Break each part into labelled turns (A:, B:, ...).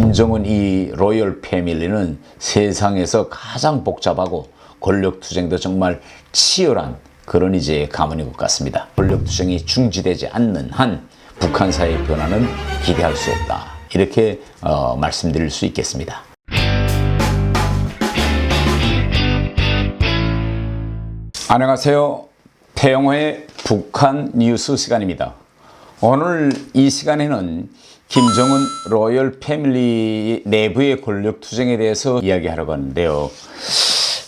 A: 김정은 이 로열 패밀리는 세상에서 가장 복잡하고 권력 투쟁도 정말 치열한 그런 이제 가문인 것 같습니다. 권력 투쟁이 중지되지 않는 한 북한 사회의 변화는 기대할 수 없다. 이렇게 어, 말씀드릴 수 있겠습니다. 안녕하세요. 태영호의 북한 뉴스 시간입니다. 오늘 이 시간에는 김정은 로열 패밀리 내부의 권력 투쟁에 대해서 이야기하려고 하는데요.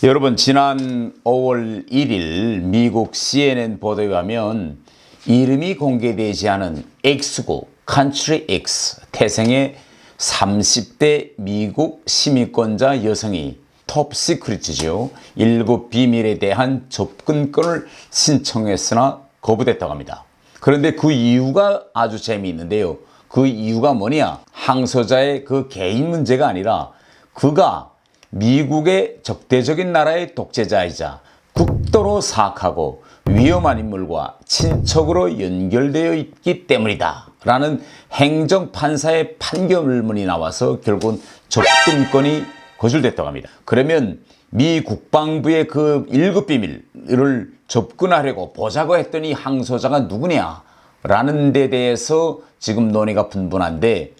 A: 여러분 지난 5월 1일 미국 CNN 보도에 가면 이름이 공개되지 않은 X국 Country X 태생의 30대 미국 시민권자 여성이 톱 시크릿이죠. 일곱 비밀에 대한 접근권을 신청했으나 거부됐다고 합니다. 그런데 그 이유가 아주 재미있는데요. 그 이유가 뭐냐? 항소자의 그 개인 문제가 아니라 그가 미국의 적대적인 나라의 독재자이자 극도로 사악하고 위험한 인물과 친척으로 연결되어 있기 때문이다. 라는 행정판사의 판결문이 나와서 결국은 접근권이 거절됐다고 합니다. 그러면 미 국방부의 그 1급 비밀을 접근하려고 보자고 했더니 항소자가 누구냐? 라는 데 대해서 지금 논의가 분분한데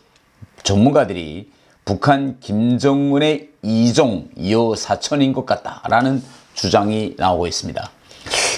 A: 전문가들이 북한 김정은의 이종 여사촌인 것 같다라는 주장이 나오고 있습니다.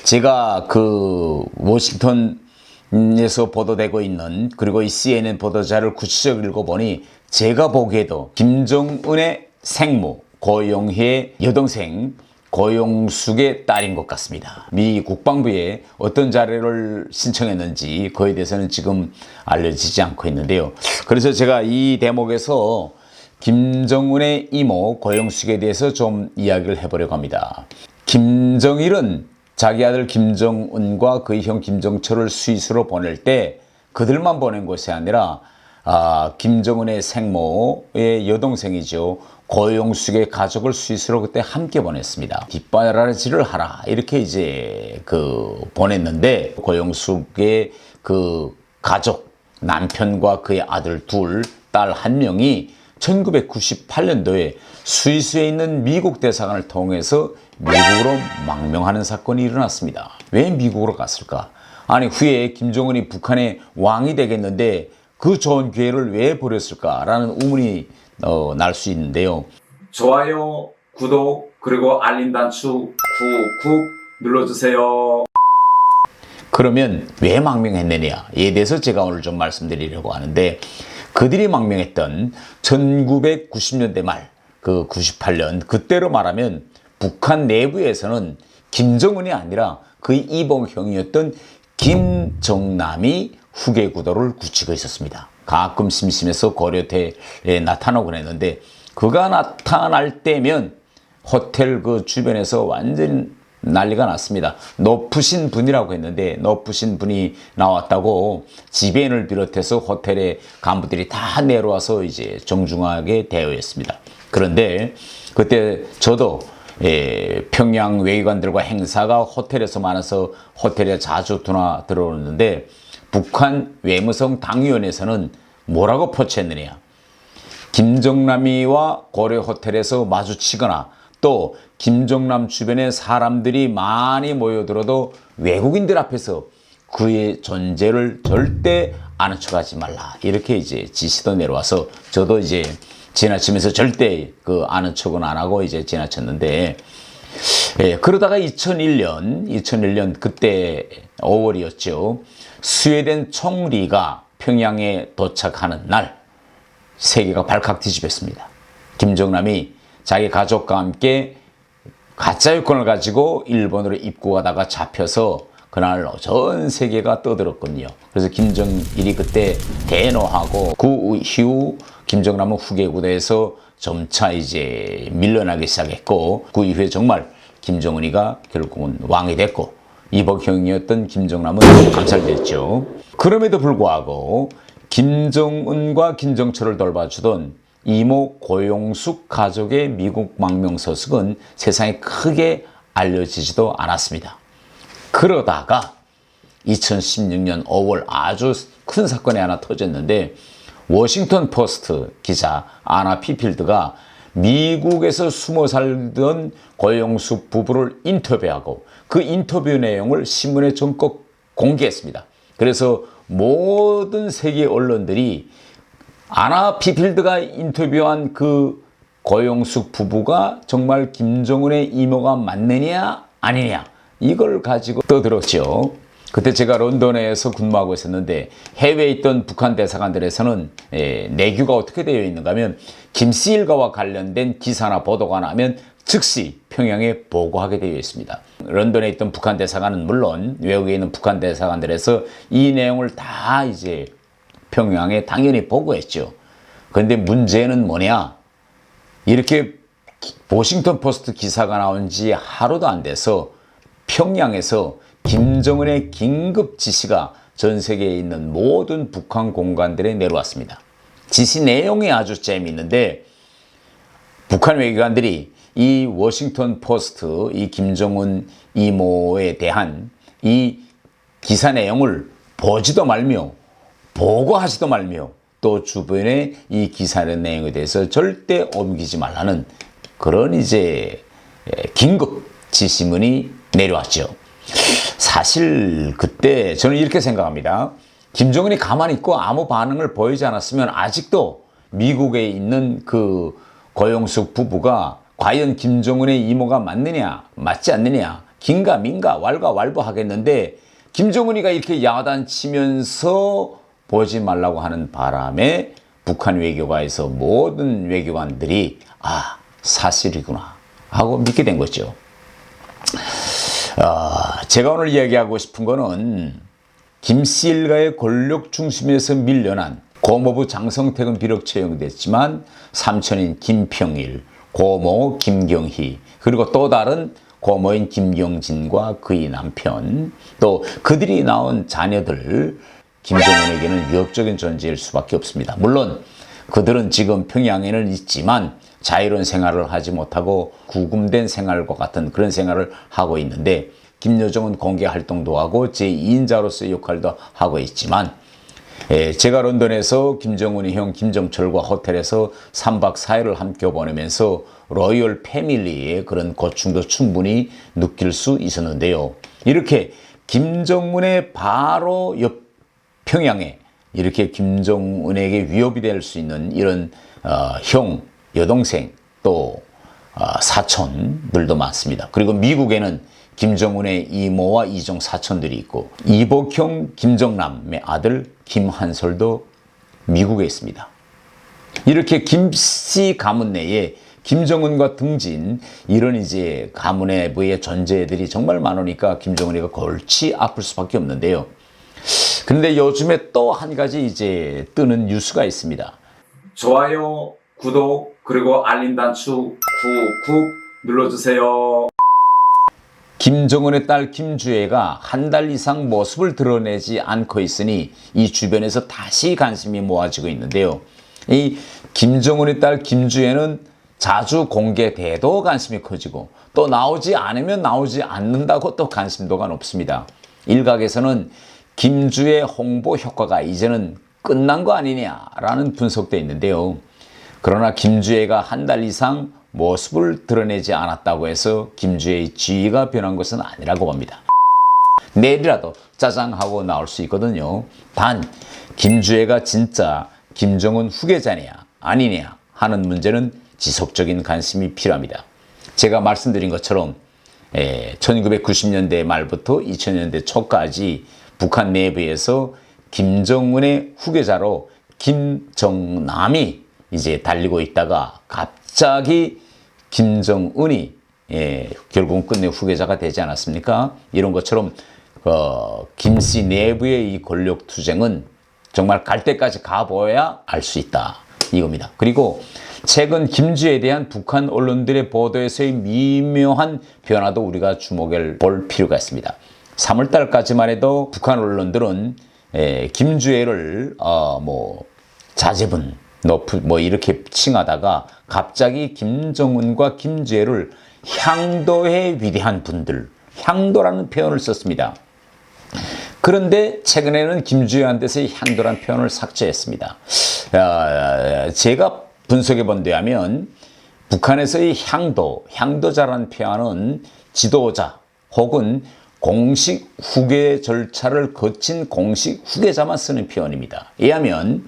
A: 제가 그 워싱턴에서 보도되고 있는 그리고 이 CNN 보도자를 구체적으로 읽어보니 제가 보기에도 김정은의 생모 고용희의 여동생 고용숙의 딸인 것 같습니다. 미 국방부에 어떤 자료를 신청했는지 그에 대해서는 지금 알려지지 않고 있는데요. 그래서 제가 이 대목에서 김정은의 이모 고용숙에 대해서 좀 이야기를 해보려고 합니다. 김정일은 자기 아들 김정은과 그의 형 김정철을 스위스로 보낼 때 그들만 보낸 것이 아니라 아, 김정은의 생모의 여동생이죠. 고용숙의 가족을 스위스로 그때 함께 보냈습니다. 뒷바라지를 하라 이렇게 이제 그 보냈는데 고용숙의 그 가족 남편과 그의 아들 둘, 딸 한 명이 1998년도에 스위스에 있는 미국 대사관을 통해서 미국으로 망명하는 사건이 일어났습니다. 왜 미국으로 갔을까? 아니 후에 김정은이 북한의 왕이 되겠는데 그 좋은 기회를 왜 버렸을까라는 의문이 어, 날 수 있는데요.
B: 좋아요, 구독, 그리고 알림 단추 쿡쿡 눌러주세요.
A: 그러면 왜 망명했느냐에 대해서 제가 오늘 좀 말씀드리려고 하는데 그들이 망명했던 1990년대 말, 그 98년 그때로 말하면 북한 내부에서는 김정은이 아니라 그의 이봉형이었던 김정남이 후계 구도를 굳히고 있었습니다. 가끔 심심해서 고려대에 나타나곤 했는데 그가 나타날 때면 호텔 그 주변에서 완전 난리가 났습니다. 높으신 분이라고 했는데 높으신 분이 나왔다고 지배인을 비롯해서 호텔의 간부들이 다 내려와서 이제 정중하게 대우했습니다. 그런데 그때 저도 예, 평양 외교관들과 행사가 호텔에서 많아서 호텔에 자주 드나 들어오는데 북한 외무성 당위원회에서는 뭐라고 포치했느냐. 김정남이와 고려 호텔에서 마주치거나 또 김정남 주변에 사람들이 많이 모여들어도 외국인들 앞에서 그의 존재를 절대 아는 척하지 말라 이렇게 이제 지시도 내려와서 저도 이제 지나치면서 절대 그 아는 척은 안 하고 이제 지나쳤는데 예, 그러다가 2001년 2001년 그때 5월이었죠 스웨덴 총리가 평양에 도착하는 날 세계가 발칵 뒤집혔습니다. 김정남이 자기 가족과 함께 가짜 여권을 가지고 일본으로 입국하다가 잡혀서 그날 전 세계가 떠들었거든요. 그래서 김정일이 그때 대노하고 그 이후 김정남은 후계 구대에서 점차 이제 밀려나기 시작했고 그 이후에 정말 김정은이가 결국은 왕이 됐고 이복형이었던 김정남은 감살됐죠. 그럼에도 불구하고 김정은과 김정철을 돌봐주던 이모 고용숙 가족의 미국 망명 소식은 세상에 크게 알려지지도 않았습니다. 그러다가 2016년 5월 아주 큰 사건이 하나 터졌는데 워싱턴 포스트 기자 아나 피필드가 미국에서 숨어 살던 고영숙 부부를 인터뷰하고 그 인터뷰 내용을 신문에 전국 공개했습니다. 그래서 모든 세계 언론들이 아나 피필드가 인터뷰한 그 고영숙 부부가 정말 김정은의 이모가 맞느냐 아니냐 이걸 가지고 떠들었죠. 그때 제가 런던에서 근무하고 있었는데 해외에 있던 북한 대사관들에서는 에, 내규가 어떻게 되어 있는가 하면 김씨 일가와 관련된 기사나 보도가 나면 즉시 평양에 보고하게 되어 있습니다. 런던에 있던 북한 대사관은 물론 외국에 있는 북한 대사관들에서 이 내용을 다 이제 평양에 당연히 보고했죠. 그런데 문제는 뭐냐? 이렇게 워싱턴 포스트 기사가 나온 지 하루도 안 돼서 평양에서 김정은의 긴급 지시가 전 세계에 있는 모든 북한 공간들에 내려왔습니다. 지시 내용이 아주 재미있는데 북한 외교관들이 이 워싱턴 포스트 이 김정은 이모에 대한 이 기사 내용을 보지도 말며 보고하지도 말며 또 주변에 이 기사 내용에 대해서 절대 옮기지 말라는 그런 이제 예, 긴급 지시문이 내려왔죠. 사실 그때 저는 이렇게 생각합니다. 김정은이 가만히 있고 아무 반응을 보이지 않았으면 아직도 미국에 있는 그 고영숙 부부가 과연 김정은의 이모가 맞느냐, 맞지 않느냐, 긴가 민가, 왈가 왈부 하겠는데 김정은이가 이렇게 야단치면서 보지 말라고 하는 바람에 북한 외교가에서 모든 외교관들이 아, 사실이구나 하고 믿게 된 거죠. 아, 제가 오늘 이야기하고 싶은 거는 김씨 일가의 권력 중심에서 밀려난 고모부 장성택은 비록 채용됐지만 삼촌인 김평일, 고모 김경희, 그리고 또 다른 고모인 김경진과 그의 남편, 또 그들이 낳은 자녀들, 김정은에게는 위협적인 존재일 수밖에 없습니다. 물론 그들은 지금 평양에는 있지만 자유로운 생활을 하지 못하고 구금된 생활과 같은 그런 생활을 하고 있는데 김여정은 공개 활동도 하고 제2인자로서의 역할도 하고 있지만 예, 제가 런던에서 김정은이 형 김정철과 호텔에서 3박 4일을 함께 보내면서 로열 패밀리의 그런 고충도 충분히 느낄 수 있었는데요. 이렇게 김정은의 바로 옆 평양에 이렇게 김정은에게 위협이 될 수 있는 이런 어, 형, 여동생 또 어, 사촌들도 많습니다. 그리고 미국에는 김정은의 이모와 이종 사촌들이 있고 이복형 김정남의 아들 김한솔도 미국에 있습니다. 이렇게 김씨 가문 내에 김정은과 등진 이런 이제 가문 내부의 존재들이 정말 많으니까 김정은이가 골치 아플 수밖에 없는데요. 그런데 요즘에 또 한 가지 이제 뜨는 뉴스가 있습니다.
B: 좋아요, 구독, 그리고 알림 단추 쿡쿡 눌러주세요.
A: 김정은의 딸 김주애가 한 달 이상 모습을 드러내지 않고 있으니 이 주변에서 다시 관심이 모아지고 있는데요. 이 김정은의 딸 김주애는 자주 공개돼도 관심이 커지고 또 나오지 않으면 나오지 않는다고 또 관심도가 높습니다. 일각에서는 김주의 홍보 효과가 이제는 끝난 거 아니냐라는 분석도 있는데요. 그러나 김주애가 한 달 이상 모습을 드러내지 않았다고 해서 김주애의 지위가 변한 것은 아니라고 봅니다. 내일이라도 짜장하고 나올 수 있거든요. 단 김주애가 진짜 김정은 후계자냐 아니냐 하는 문제는 지속적인 관심이 필요합니다. 제가 말씀드린 것처럼 1990년대 말부터 2000년대 초까지 북한 내부에서 김정은의 후계자로 김정남이 이제 달리고 있다가 갑자기 김정은이 예, 결국은 끝내 후계자가 되지 않았습니까? 이런 것처럼 어, 김씨 내부의 이 권력 투쟁은 정말 갈 때까지 가보아야 알 수 있다 이겁니다. 그리고 최근 김주에 대한 북한 언론들의 보도에서의 미묘한 변화도 우리가 주목을 볼 필요가 있습니다. 3월 달까지만 해도 북한 언론들은 에, 김주애를 어, 뭐 자제분 높, 뭐 이렇게 칭하다가 갑자기 김정은과 김주애를 향도의 위대한 분들, 향도라는 표현을 썼습니다. 그런데 최근에는 김주애한테서 향도란 표현을 삭제했습니다. 어, 제가 분석해 본데 하면 북한에서의 향도, 향도자라는 표현은 지도자 혹은 공식 후계 절차를 거친 공식 후계자만 쓰는 표현입니다. 이하면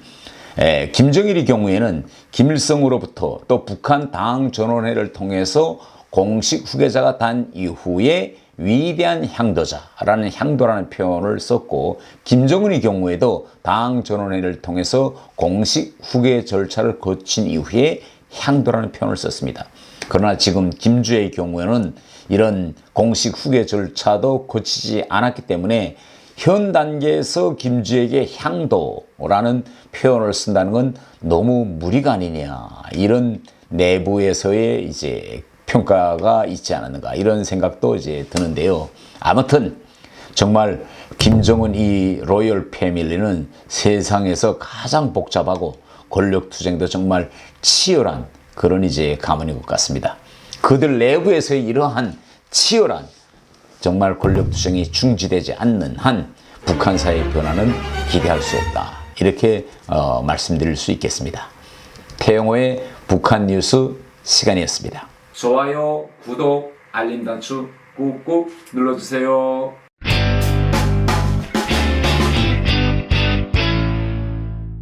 A: 에, 김정일의 경우에는 김일성으로부터 또 북한 당 전원회를 통해서 공식 후계자가 단 이후에 위대한 향도자라는 향도라는 표현을 썼고 김정은의 경우에도 당 전원회를 통해서 공식 후계 절차를 거친 이후에 향도라는 표현을 썼습니다. 그러나 지금 김주의 경우에는 이런 공식 후계 절차도 거치지 않았기 때문에 현 단계에서 김주에게 향도라는 표현을 쓴다는 건 너무 무리가 아니냐 이런 내부에서의 이제 평가가 있지 않았는가 이런 생각도 이제 드는데요. 아무튼 정말 김정은 이 로열 패밀리는 세상에서 가장 복잡하고 권력 투쟁도 정말 치열한 그런 이제 가문인 것 같습니다. 그들 내부에서의 이러한 치열한 정말 권력 투쟁이 중지되지 않는 한 북한 사회의 변화는 기대할 수 없다. 이렇게 어, 말씀드릴 수 있겠습니다. 태영호의 북한 뉴스 시간이었습니다.
B: 좋아요, 구독, 알림 단추 꾹꾹 눌러주세요.